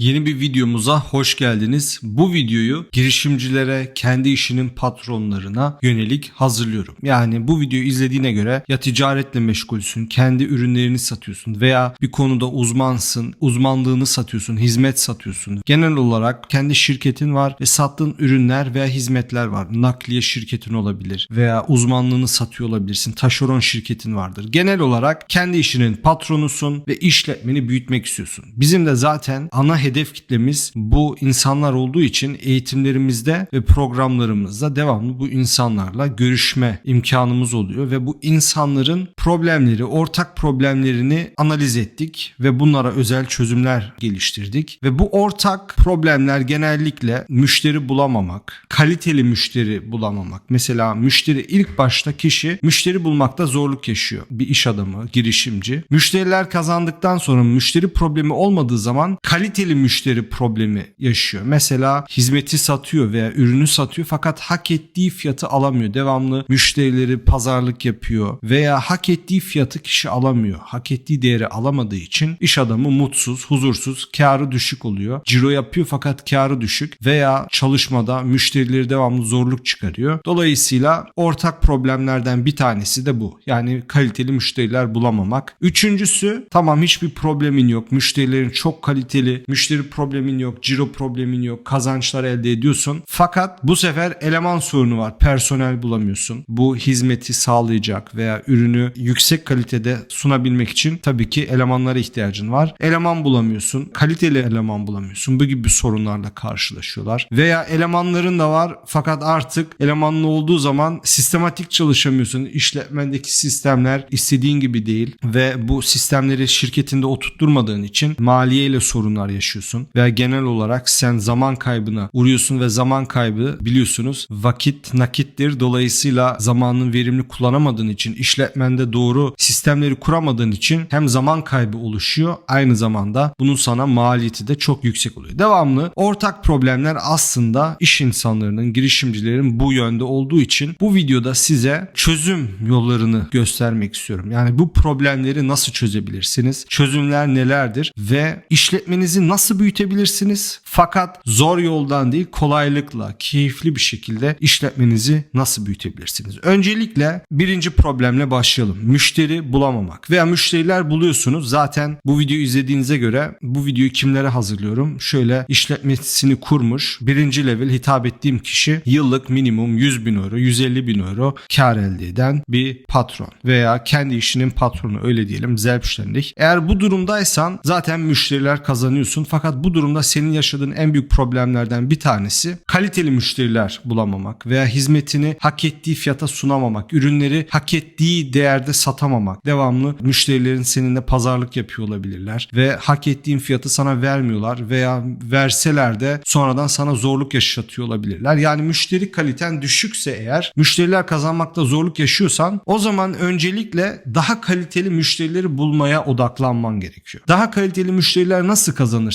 Yeni bir videomuza hoş geldiniz. Bu videoyu girişimcilere, kendi işinin patronlarına yönelik hazırlıyorum. Yani bu videoyu izlediğine göre ya ticaretle meşgulsün, kendi ürünlerini satıyorsun veya bir konuda uzmansın, uzmanlığını satıyorsun, hizmet satıyorsun. Genel olarak kendi şirketin var ve sattığın ürünler veya hizmetler var. Nakliye şirketin olabilir veya uzmanlığını satıyor olabilirsin. Taşeron şirketin vardır. Genel olarak kendi işinin patronusun ve işletmeni büyütmek istiyorsun. Bizim de zaten ana hedef kitlemiz bu insanlar olduğu için eğitimlerimizde ve programlarımızda devamlı bu insanlarla görüşme imkanımız oluyor ve bu insanların problemleri, ortak problemlerini analiz ettik ve bunlara özel çözümler geliştirdik ve bu ortak problemler genellikle müşteri bulamamak, kaliteli müşteri bulamamak. Mesela müşteri ilk başta kişi müşteri bulmakta zorluk yaşıyor. Bir iş adamı, girişimci. Müşteriler kazandıktan sonra müşteri problemi olmadığı zaman kaliteli müşteri problemi yaşıyor. Mesela hizmeti satıyor veya ürünü satıyor fakat hak ettiği fiyatı alamıyor. Devamlı müşterileri pazarlık yapıyor veya hak ettiği fiyatı kişi alamıyor. Hak ettiği değeri alamadığı için iş adamı mutsuz, huzursuz, karı düşük oluyor. Ciro yapıyor fakat karı düşük veya çalışmada müşterileri devamlı zorluk çıkarıyor. Dolayısıyla ortak problemlerden bir tanesi de bu. Yani kaliteli müşteriler bulamamak. Üçüncüsü tamam hiçbir problemin yok. Müşterilerin çok kaliteli, müşteri problemin yok, ciro problemin yok, kazançlar elde ediyorsun. Fakat bu sefer eleman sorunu var. Personel bulamıyorsun. Bu hizmeti sağlayacak veya ürünü yüksek kalitede sunabilmek için tabii ki elemanlara ihtiyacın var. Eleman bulamıyorsun. Kaliteli eleman bulamıyorsun. Bu gibi sorunlarla karşılaşıyorlar. Veya elemanların da var fakat artık elemanlı olduğu zaman sistematik çalışamıyorsun. İşletmendeki sistemler istediğin gibi değil ve bu sistemleri şirketinde oturtturmadığın için maliyeyle sorunlar yaşıyorsun veya genel olarak sen zaman kaybına uğruyorsun ve zaman kaybı biliyorsunuz vakit nakittir. Dolayısıyla zamanını verimli kullanamadığın için işletmende doğru sistemleri kuramadığın için hem zaman kaybı oluşuyor aynı zamanda bunun sana maliyeti de çok yüksek oluyor. Devamlı ortak problemler aslında iş insanlarının, girişimcilerin bu yönde olduğu için bu videoda size çözüm yollarını göstermek istiyorum. Yani bu problemleri nasıl çözebilirsiniz? Çözümler nelerdir ve işletmenizi nasıl büyütebilirsiniz? Fakat zor yoldan değil kolaylıkla, keyifli bir şekilde işletmenizi nasıl büyütebilirsiniz? Öncelikle birinci problemle başlayalım. Müşteri bulamamak veya müşteriler buluyorsunuz. Zaten bu videoyu izlediğinize göre bu videoyu kimlere hazırlıyorum? Şöyle işletmesini kurmuş birinci level hitap ettiğim kişi yıllık minimum 100 bin euro, 150 bin euro kar elde eden bir patron veya kendi işinin patronu öyle diyelim selbstständig. Eğer bu durumdaysan zaten müşteriler kazanıyorsun fakat bu durumda senin yaşadığın en büyük problemlerden bir tanesi kaliteli müşteriler bulamamak veya hizmetini hak ettiği fiyata sunamamak, ürünleri hak ettiği değerde satamamak. Devamlı müşterilerin seninle pazarlık yapıyor olabilirler ve hak ettiğin fiyatı sana vermiyorlar veya verseler de sonradan sana zorluk yaşatıyor olabilirler. Yani müşteri kaliten düşükse eğer müşteriler kazanmakta zorluk yaşıyorsan o zaman öncelikle daha kaliteli müşterileri bulmaya odaklanman gerekiyor. Daha kaliteli müşteriler nasıl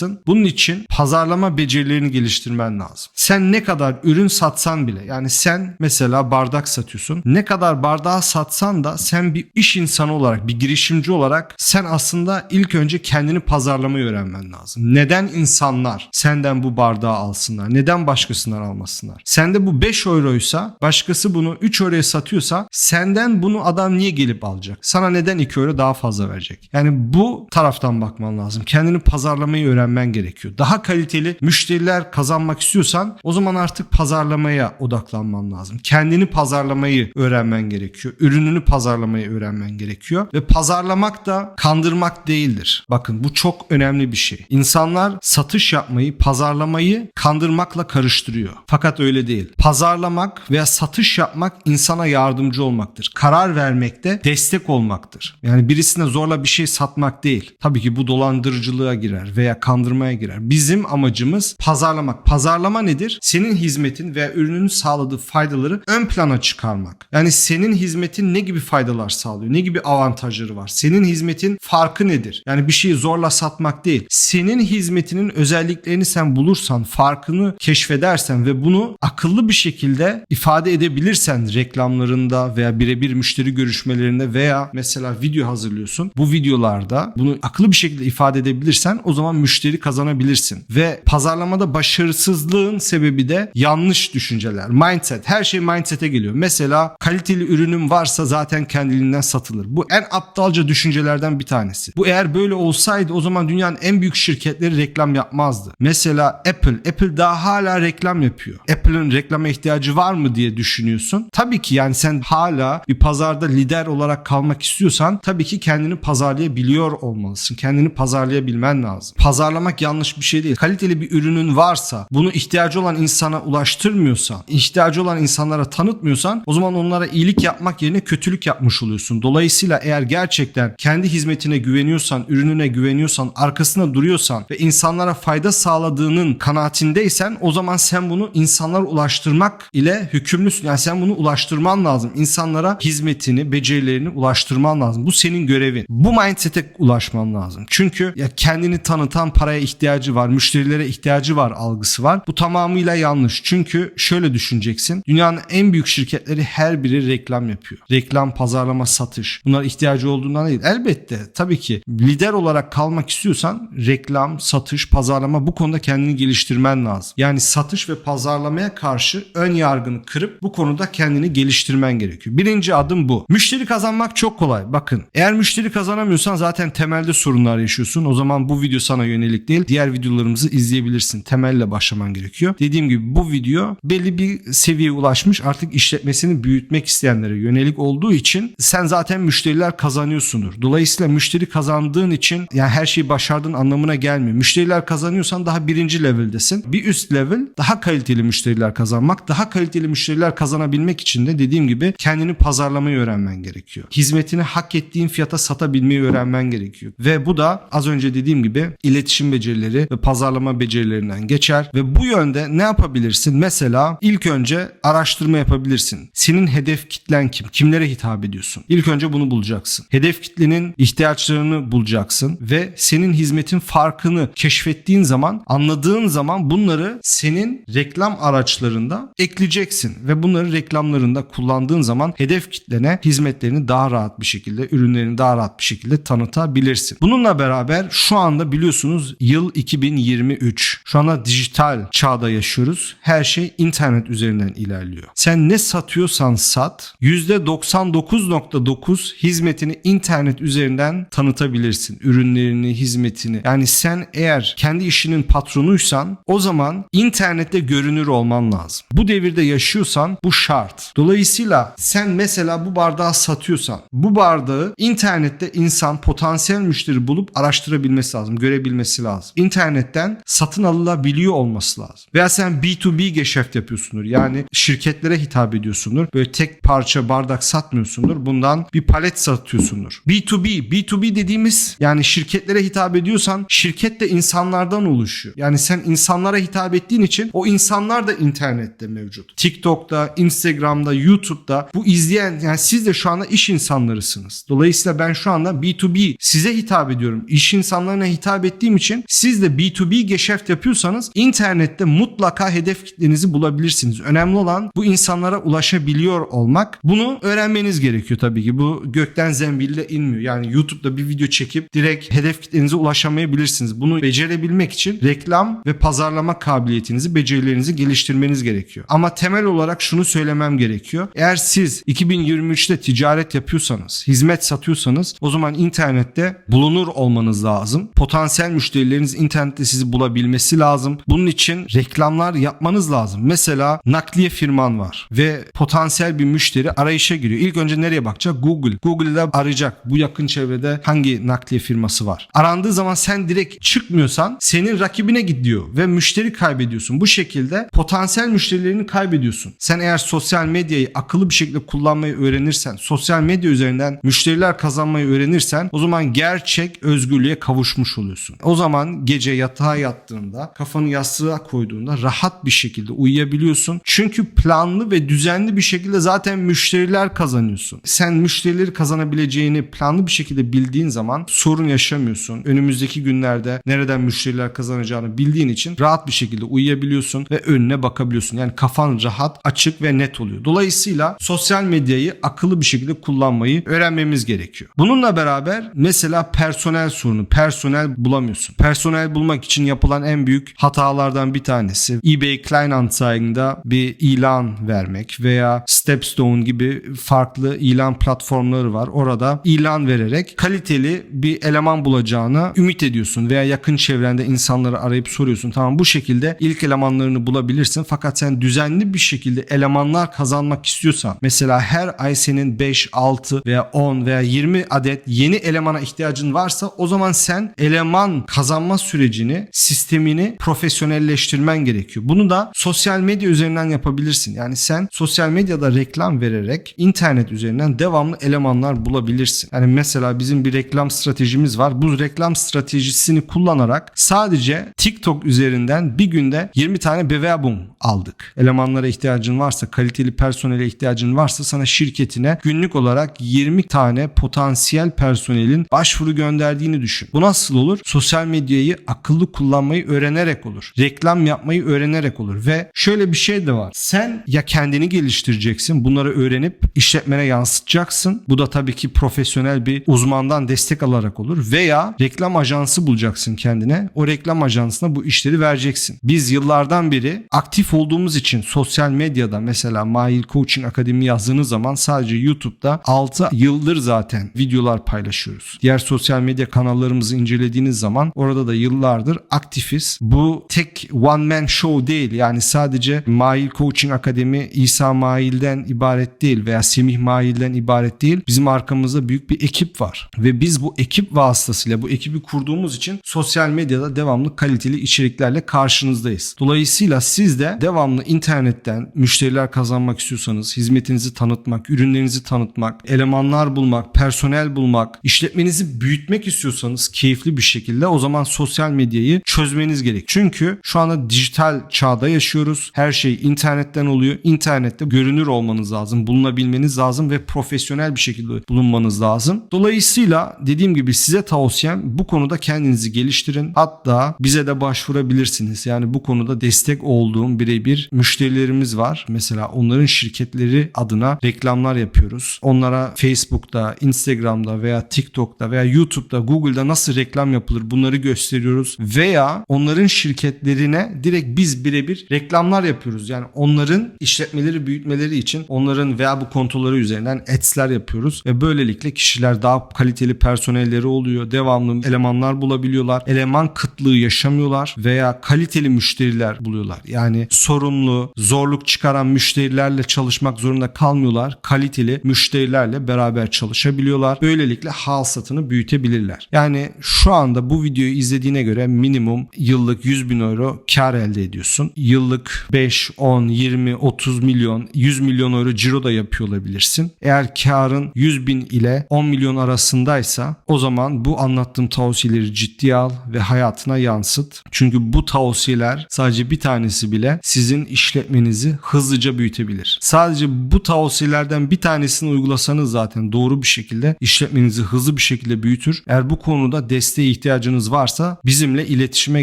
kazanırsın? Bunun için pazarlama becerilerini geliştirmen lazım. Sen ne kadar ürün satsan bile yani sen mesela bardak satıyorsun. Ne kadar bardağı satsan da sen bir iş insanı olarak, bir girişimci olarak sen aslında ilk önce kendini pazarlamayı öğrenmen lazım. Neden insanlar senden bu bardağı alsınlar? Neden başkasından almasınlar? Sende bu 5 euroysa başkası bunu 3 euroya satıyorsa senden bunu adam niye gelip alacak? Sana neden 2 euro daha fazla verecek? Yani bu taraftan bakman lazım. Kendini pazarlamayı öğrenmen gerekiyor. Daha kaliteli müşteriler kazanmak istiyorsan o zaman artık pazarlamaya odaklanman lazım. Kendini pazarlamayı öğrenmen gerekiyor. Ürününü pazarlamayı öğrenmen gerekiyor. Ve pazarlamak da kandırmak değildir. Bakın bu çok önemli bir şey. İnsanlar satış yapmayı, pazarlamayı kandırmakla karıştırıyor. Fakat öyle değil. Pazarlamak veya satış yapmak insana yardımcı olmaktır. Karar vermekte destek olmaktır. Yani birisine zorla bir şey satmak değil. Tabii ki bu dolandırıcılığa girer veya kandırmaya girer. Bizim amacımız pazarlamak. Pazarlama nedir? Senin hizmetin veya ürünün sağladığı faydaları ön plana çıkarmak. Yani senin hizmetin ne gibi faydalar sağlıyor? Ne gibi avantajları var? Senin hizmetin farkı nedir? Yani bir şeyi zorla satmak değil. Senin hizmetinin özelliklerini sen bulursan, farkını keşfedersen ve bunu akıllı bir şekilde ifade edebilirsen reklamlarında veya birebir müşteri görüşmelerinde veya mesela video hazırlıyorsun. Bu videolarda bunu akıllı bir şekilde ifade edebilirsen o zaman müşteri kazanabilirsin. Ve pazarlamada başarısızlığın sebebi de yanlış düşünceler. Mindset. Her şey mindset'e geliyor. Mesela kaliteli ürünüm varsa zaten kendiliğinden satılır. Bu en aptalca düşüncelerden bir tanesi. Bu eğer böyle olsaydı o zaman dünyanın en büyük şirketleri reklam yapmazdı. Mesela Apple. Apple daha hala reklam yapıyor. Apple'ın reklama ihtiyacı var mı diye düşünüyorsun. Tabii ki yani sen hala bir pazarda lider olarak kalmak istiyorsan tabii ki kendini pazarlayabiliyor olmalısın. Kendini pazarlayabilmen lazım. Pazarlamak yanlış bir şey değil. Kaliteli bir ürünün varsa bunu ihtiyacı olan insana ulaştırmıyorsan, ihtiyacı olan insanlara tanıtmıyorsan o zaman onlara iyilik yapmak yerine kötülük yapmış oluyorsun. Dolayısıyla eğer gerçekten kendi hizmetine güveniyorsan, ürününe güveniyorsan, arkasında duruyorsan ve insanlara fayda sağladığının kanaatindeysen o zaman sen bunu insanlara ulaştırmak ile hükümlüsün. Yani sen bunu ulaştırman lazım. İnsanlara hizmetini, becerilerini ulaştırman lazım. Bu senin görevin. Bu mindset'e ulaşman lazım. Çünkü ya kendini tanıtan paraya ihtiyacı var, müşterilere ihtiyacı var algısı var. Bu tamamıyla yanlış. Çünkü şöyle düşüneceksin. Dünyanın en büyük şirketleri her biri reklam yapıyor. Reklam, pazarlama, satış. Bunlar ihtiyacı olduğundan değil. Elbette tabii ki lider olarak kalmak istiyorsan reklam, satış, pazarlama bu konuda kendini geliştirmen lazım. Yani satış ve pazarlamaya karşı ön yargını kırıp bu konuda kendini geliştirmen gerekiyor. Birinci adım bu. Müşteri kazanmak çok kolay. Bakın eğer müşteri kazanamıyorsan zaten temelde sorunlar yaşıyorsun. O zaman bu video sana yönelik değil. Diğer videolarımızı izleyebilirsin. Temelle başlaman gerekiyor. Dediğim gibi bu video belli bir seviyeye ulaşmış. Artık işletmesini büyütmek isteyenlere yönelik olduğu için sen zaten müşteriler kazanıyorsundur. Dolayısıyla müşteri kazandığın için yani her şeyi başardığın anlamına gelmiyor. Müşteriler kazanıyorsan daha birinci level'desin. Bir üst level daha kaliteli müşteriler kazanmak. Daha kaliteli müşteriler kazanabilmek için de dediğim gibi kendini pazarlamayı öğrenmen gerekiyor. Hizmetini hak ettiğin fiyata satabilmeyi öğrenmen gerekiyor. Ve bu da az önce dediğim gibi iletişim becerileri ve pazarlama becerilerinden geçer. Ve bu yönde ne yapabilirsin? Mesela ilk önce araştırma yapabilirsin. Senin hedef kitlen kim? Kimlere hitap ediyorsun? İlk önce bunu bulacaksın. Hedef kitlenin ihtiyaçlarını bulacaksın ve senin hizmetin farkını keşfettiğin zaman, anladığın zaman bunları senin reklam araçlarında ekleyeceksin ve bunları reklamlarında kullandığın zaman hedef kitlene hizmetlerini daha rahat bir şekilde, ürünlerini daha rahat bir şekilde tanıtabilirsin. Bununla beraber şu anda biliyorsunuz yıl 2023. Şu anda dijital çağda yaşıyoruz. Her şey internet üzerinden ilerliyor. Sen ne satıyorsan sat, %99.9 hizmetini internet üzerinden tanıtabilirsin. Ürünlerini, hizmetini. Yani sen eğer kendi işinin patronuysan o zaman internette görünür olman lazım. Bu devirde yaşıyorsan bu şart. Dolayısıyla sen mesela bu bardağı satıyorsan bu bardağı internette insan potansiyel müşteri bulup araştırabilmesi lazım, görebilmesi lazım. İnternetten satın alınabiliyor olması lazım. Veya sen B2B geschäft yapıyorsundur. Yani şirketlere hitap ediyorsundur. Böyle tek parça bardak satmıyorsundur. Bundan bir palet satıyorsundur. B2B, B2B dediğimiz yani şirketlere hitap ediyorsan şirket de insanlardan oluşuyor. Yani sen insanlara hitap ettiğin için o insanlar da internette mevcut. TikTok'ta, Instagram'da, YouTube'da bu izleyen yani siz de şu anda iş insanlarısınız. Dolayısıyla ben şu anda B2B size hitap ediyorum. İş insanlarına hitap ettiğim için siz de B2B geschäft yapıyorsanız internette mutlaka hedef kitlenizi bulabilirsiniz. Önemli olan bu insanlara ulaşabiliyor olmak. Bunu öğrenmeniz gerekiyor tabii ki. Bu gökten zembille inmiyor. Yani YouTube'da bir video çekip direkt hedef kitlenize ulaşamayabilirsiniz. Bunu becerebilmek için reklam ve pazarlama kabiliyetinizi, becerilerinizi geliştirmeniz gerekiyor. Ama temel olarak şunu söylemem gerekiyor. Eğer siz 2023'te ticaret yapıyorsanız, hizmet satıyorsanız o zaman internette bulunur olmanız lazım. Potansiyel müşterileriniz internette sizi bulabilmesi lazım. Bunun için reklamlar yapmanız lazım. Mesela nakliye firman var ve potansiyel bir müşteri arayışa giriyor. İlk önce nereye bakacak? Google. Google'da arayacak. Bu yakın çevrede hangi nakliye firması var? Arandığı zaman sen direkt çıkmıyorsan senin rakibine gidiyor ve müşteri kaybediyorsun. Bu şekilde potansiyel müşterilerini kaybediyorsun. Sen eğer sosyal medyayı akıllı bir şekilde kullanmayı öğrenirsen, sosyal medya üzerinden müşteriler kazanmayı öğrenirsen o zaman gerçek özgürlüğe kavuşmuş oluyorsun. O zaman gece yatağa yattığında, kafanı yastığa koyduğunda rahat bir şekilde uyuyabiliyorsun. Çünkü planlı ve düzenli bir şekilde zaten müşteriler kazanıyorsun. Sen müşterileri kazanabileceğini planlı bir şekilde bildiğin zaman sorun yaşamıyorsun. Önümüzdeki günlerde nereden müşteriler kazanacağını bildiğin için rahat bir şekilde uyuyabiliyorsun ve önüne bakabiliyorsun. Yani kafan rahat, açık ve net oluyor. Dolayısıyla sosyal medyayı akıllı bir şekilde kullanmayı öğrenmemiz gerekiyor. Bununla beraber mesela personel sorunu, personel bulamıyorsun. Personel bulmak için yapılan en büyük hatalardan bir tanesi eBay Kleinanzeigen'da bir ilan vermek veya Stepstone gibi farklı ilan platformları var. Orada ilan vererek kaliteli bir eleman bulacağını ümit ediyorsun veya yakın çevrende insanları arayıp soruyorsun. Tamam bu şekilde ilk elemanlarını bulabilirsin fakat sen düzenli bir şekilde elemanlar kazanmak istiyorsan mesela her ay senin 5, 6 veya 10 veya 20 adet yeni elemana ihtiyacın varsa o zaman sen eleman kazanma sürecini, sistemini profesyonelleştirmen gerekiyor. Bunu da sosyal medya üzerinden yapabilirsin. Yani sen sosyal medyada reklam vererek internet üzerinden devamlı elemanlar bulabilirsin. Yani mesela bizim bir reklam stratejimiz var. Bu reklam stratejisini kullanarak sadece TikTok üzerinden bir günde 20 tane bewerbung aldık. Elemanlara ihtiyacın varsa, kaliteli personele ihtiyacın varsa sana şirketine günlük olarak 20 tane potansiyel personelin başvuru gönderdiğini düşün. Bu nasıl olur? Sosyal medyayı akıllı kullanmayı öğrenerek olur. Reklam yapmayı öğrenerek olur ve şöyle bir şey de var. Sen ya kendini geliştireceksin. Bunları öğrenip işletmene yansıtacaksın. Bu da tabii ki profesyonel bir uzmandan destek alarak olur veya reklam ajansı bulacaksın kendine. O reklam ajansına bu işleri vereceksin. Biz yıllardan beri aktif olduğumuz için sosyal medyada mesela Mahir Coaching Akademi yazdığınız zaman sadece YouTube'da 6 yıldır zaten videolar paylaşıyoruz. Diğer sosyal medya kanallarımızı incelediğiniz zaman orada da yıllardır aktifiz. Bu tek one man show değil. Yani sadece Mahir Coaching Akademi İsa Mahil'den ibaret değil veya Semih Mahil'den ibaret değil. Bizim arkamızda büyük bir ekip var. Ve biz bu ekip vasıtasıyla bu ekibi kurduğumuz için sosyal medyada devamlı kaliteli içeriklerle karşınızdayız. Dolayısıyla siz de devamlı internetten müşteriler kazanmak istiyorsanız, hizmetinizi tanıtmak, ürünlerinizi tanıtmak, elemanlar bulmak, personel bulmak, işletmenizi büyütmek istiyorsanız keyifli bir şekilde o zaman sosyal medyayı çözmeniz gerek. Çünkü şu anda dijital çağda yaşıyoruz. Her şey internetten oluyor. İnternette görünür olmanız lazım, bulunabilmeniz lazım ve profesyonel bir şekilde bulunmanız lazım. Dolayısıyla dediğim gibi size tavsiyem bu konuda kendinizi geliştirin. Hatta bize de başvurabilirsiniz. Yani bu konuda destek olduğum birebir müşterilerimiz var. Mesela onların şirketleri adına reklamlar yapıyoruz. Onlara Facebook'ta, Instagram'da veya TikTok'ta veya YouTube'da, Google'da nasıl reklam yapılır bunları gösteriyoruz. Veya onların şirketlerine direkt biz birebir reklamlar yapıyoruz. Yani onların işletmeleri büyütmeleri için onların veya bu kontoları üzerinden ads'ler yapıyoruz ve böylelikle kişiler daha kaliteli personelleri oluyor. Devamlı elemanlar bulabiliyorlar. Eleman kıtlığı yaşamıyorlar veya kaliteli müşteriler buluyorlar. Yani sorumlu, zorluk çıkaran müşterilerle çalışmak zorunda kalmıyorlar. Kaliteli müşterilerle beraber çalışabiliyorlar. Böylelikle hasatını büyütebilirler. Yani şu anda bu videoyu izlediğine göre minimum yıllık 100 bin euro kar elde ediyorsun. Yıllık 5, 10, 20, 30 milyon, 100 milyon euro ciro da yapıyor olabilirsin. Eğer karın 100 bin ile 10 milyon arasındaysa o zaman bu anlattığım tavsiyeleri ciddiye al ve hayatına yansıt. Çünkü bu tavsiyeler sadece bir tanesi bile sizin işletmenizi hızlıca büyütebilir. Sadece bu tavsiyelerden bir tanesini uygulasanız zaten doğru bir şekilde işletmenizi hızlı bir şekilde büyütür. Eğer bu konuda desteğe ihtiyacınız varsa bizimle iletişime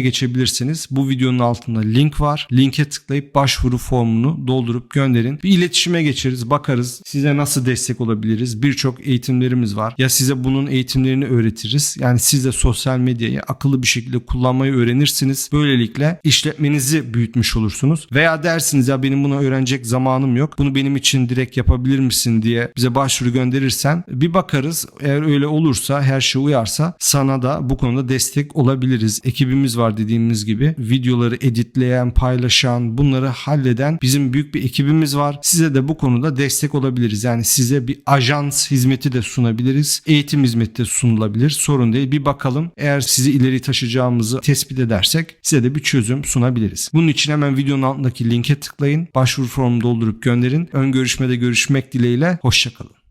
geçebilirsiniz. Bu videonun altında link var. Linke tıklayıp başvuru formunu doldurup gönderin. Bir iletişime geçeriz, bakarız. Size nasıl destek olabiliriz? Birçok eğitimlerimiz var. Ya size bunun eğitimlerini öğretiriz. Yani siz de sosyal medyayı akıllı bir şekilde kullanmayı öğrenirsiniz. Böylelikle işletmenizi büyütmüş olursunuz. Veya dersiniz ya benim bunu öğrenecek zamanım yok. Bunu benim için direkt yapabilir misin diye bize başvuru gönderirsen bir bakarız. Eğer öyle olursa her şey uyarsa sana da bu konuda destek olabiliriz. Ekibimiz var dediğimiz gibi. Videoları editleyen, paylaşan, bunları halleden bizim büyük bir ekibimiz var. Size de bu konuda destek olabiliriz. Yani size bir ajans hizmeti de sunabiliriz. Eğitim hizmeti de sunulabilir. Sorun değil. Bir bakalım. Eğer sizi ileri taşıyacağımızı tespit edersek size de bir çözüm sunabiliriz. Bunun için hemen videonun altındaki linke tıklayın. Başvuru formu doldurup gönderin. Ön görüşmede görüşmek dileğiyle. Hoşçakalın.